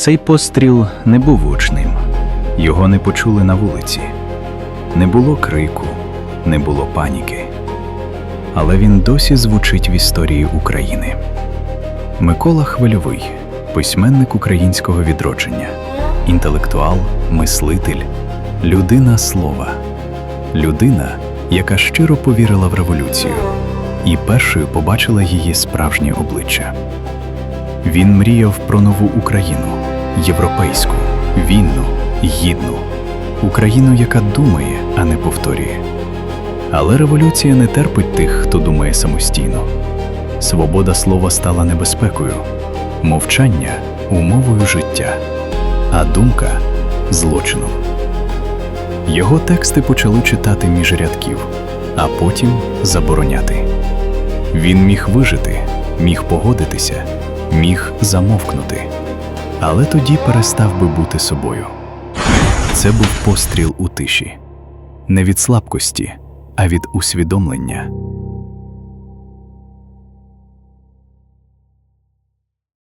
Цей постріл не був гучним, його не почули на вулиці. Не було крику, не було паніки. Але він досі звучить в історії України. Микола Хвильовий, письменник українського відродження, інтелектуал, мислитель, людина слова, людина, яка щиро повірила в революцію і першою побачила її справжнє обличчя. Він мріяв про нову Україну, європейську, вільну, гідну, Україну, яка думає, а не повторює. Але революція не терпить тих, хто думає самостійно. Свобода слова стала небезпекою, мовчання умовою життя, а думка злочином. Його тексти почали читати між рядків, а потім забороняти. Він міг вижити, міг погодитися, міг замовкнути, але тоді перестав би бути собою. Це був постріл у тиші, не від слабкості, а від усвідомлення.